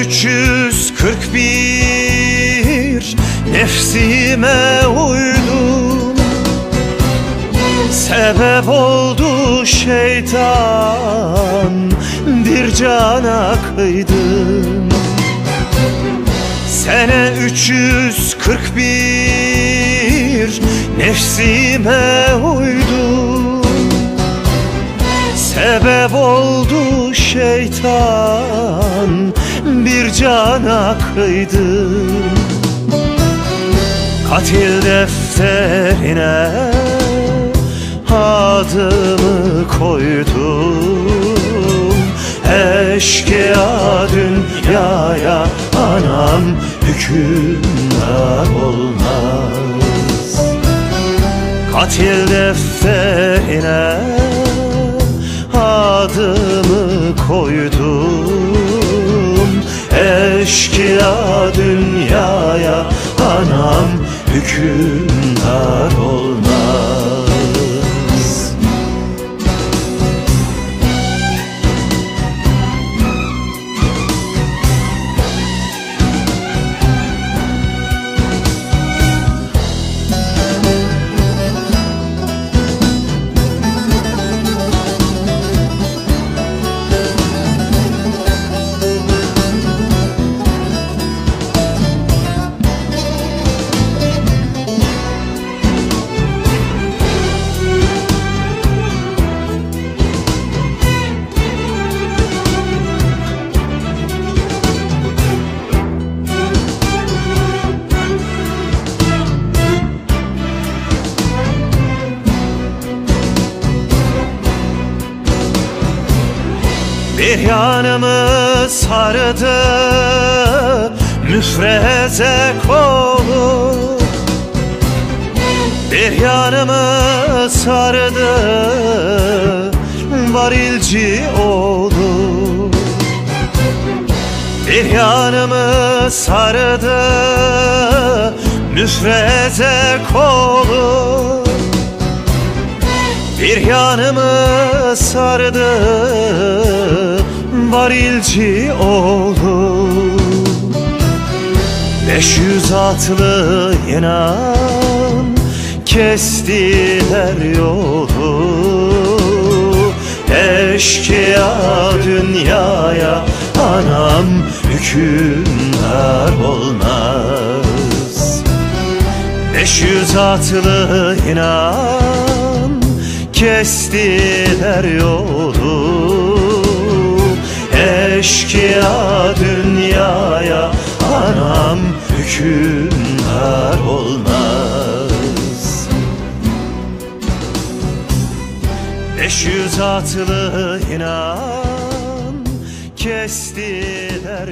341 Nefsime uydum. Sebep oldu şeytan Bir cana kıydım. Sene 341 Nefsime uydum. Sebep oldu şeytan Bir cana kıydım. Katil defterine adımı koydum. Eşkıya dünyaya anam hükümdar olmaz. Katil defterine koydum. Eşkıya dünyaya anam hükümdar olmaz Bir yanımı sardı müfreze kolu. Bir yanımı sardı varilci oğlu Bir yanımı sardı müfreze kolu bir yanımı sardı varilci oğlu Beş yüz atlı inan kestiler yolu. Eşkıya dünyaya anam hükümdar olmaz. Beş yüz atlı inan kestiler yolu. Eşkıya dünyaya anam hükümdar olmaz. Beş yüz atlı inan kestiler